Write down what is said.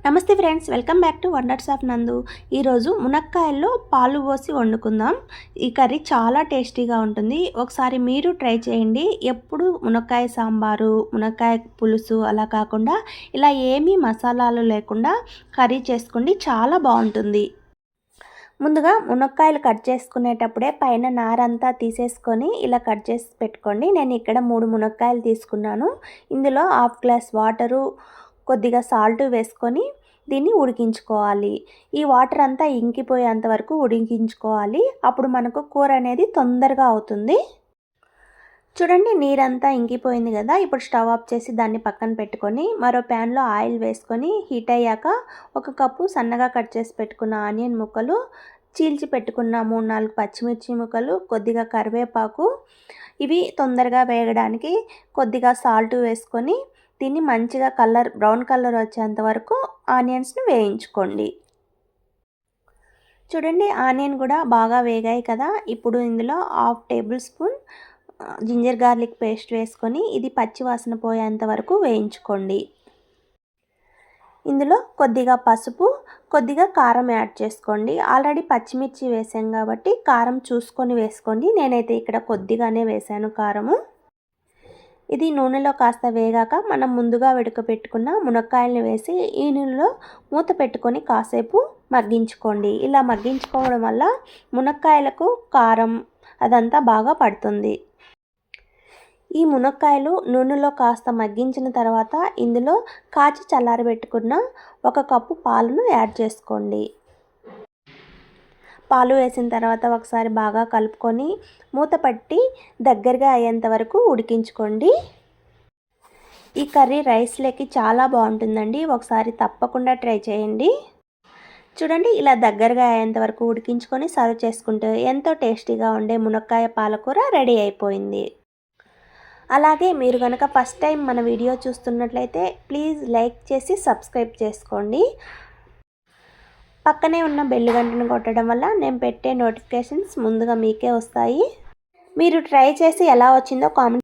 నమస్తే friends welcome back to wonders of Nandu. ఈరోజు మునక్కాయల్లో పాలు పోసి వండుకుందాం. ఈ కర్రీ చాలా టేస్టీగా ఉంటుంది. ఒకసారి మీరు ట్రై చేయండి. ఎప్పుడు మునక్కాయ సాంబారు మునక్కాయ పులుసు అలా కాకుండా ఇలా ఏమీ మసాలాలు లేకుండా కర్రీ చేసుకోండి. చాలా బాగుంటుంది. ముందుగా మునక్కాయలు కట్ చేసుకునేటప్పుడే పైన నారంతా తీసేసుకొని ఇలా కట్ చేసి పెట్టుకోండి. నేను ఇక్కడ మూడు మునక్కాయలు తీసుకున్నాను. ఇందులో హాఫ్ గ్లాస్ వాటరు కొద్దిగా సాల్ట్ వేసుకొని దీన్ని ఉడికించుకోవాలి. ఈ వాటర్ అంతా ఇంకిపోయేంత వరకు ఉడికించుకోవాలి. అప్పుడు మనకు కూర అనేది తొందరగా అవుతుంది. చూడండి నీరంతా ఇంకిపోయింది కదా. ఇప్పుడు స్టవ్ ఆఫ్ చేసి దాన్ని పక్కన పెట్టుకొని మరో ప్యాన్లో ఆయిల్ వేసుకొని హీట్ అయ్యాక ఒక కప్పు సన్నగా కట్ చేసి పెట్టుకున్న ఆనియన్ ముక్కలు చీల్చి పెట్టుకున్న మూడు నాలుగు పచ్చిమిర్చి ముక్కలు కొద్దిగా కరివేపాకు ఇవి తొందరగా వేగడానికి కొద్దిగా సాల్ట్ వేసుకొని దీన్ని మంచిగా కలర్ బ్రౌన్ కలర్ వచ్చేంత వరకు ఆనియన్స్ని వేయించుకోండి. చూడండి ఆనియన్ కూడా బాగా వేగాయి కదా. ఇప్పుడు ఇందులో half tablespoon ginger garlic paste వేసుకొని ఇది పచ్చి వాసన పోయేంత వరకు వేయించుకోండి. ఇందులో కొద్దిగా పసుపు కొద్దిగా కారం యాడ్ చేసుకోండి. ఆల్రెడీ పచ్చిమిర్చి వేసాం కాబట్టి కారం చూసుకొని వేసుకోండి. నేనైతే ఇక్కడ కొద్దిగానే వేసాను కారము. ఇది నూనెలో కాస్త వేగాక మనం ముందుగా పెట్టుకున్న మునక్కాయలను వేసి ఈ నూనెలో మూత పెట్టుకొని కాసేపు మగ్గించుకోండి. ఇలా మగ్గించుకోవడం వల్ల మునక్కాయలకు కారం అదంతా బాగా పడుతుంది. ఈ మునక్కాయలు నూనెలో కాస్త మగ్గించిన తర్వాత ఇందులో కాచి చల్లారబెట్టుకున్న ఒక కప్పు పాలను యాడ్ చేసుకోండి. పాలు వేసిన తర్వాత ఒకసారి బాగా కలుపుకొని మూత పట్టి దగ్గరగా అయ్యేంత వరకు ఉడికించుకోండి. ఈ కర్రీ రైస్లోకి చాలా బాగుంటుందండి. ఒకసారి తప్పకుండా ట్రై చేయండి. చూడండి ఇలా దగ్గరగా అయ్యేంత వరకు ఉడికించుకొని సర్వ్ చేసుకుంటే ఎంతో టేస్టీగా ఉండే మునక్కాయ పాలకూర రెడీ అయిపోయింది. అలాగే మీరు కనుక ఫస్ట్ టైం మన వీడియో చూస్తున్నట్లయితే ప్లీజ్ లైక్ చేసి సబ్స్క్రైబ్ చేసుకోండి. పక్కనే ఉన్న బెల్ గంటను కొట్టడం వల్ల నేను పెట్టే నోటిఫికేషన్స్ ముందుగా మీకే వస్తాయి. మీరు ట్రై చేసి ఎలా వచ్చిందో కామెంట్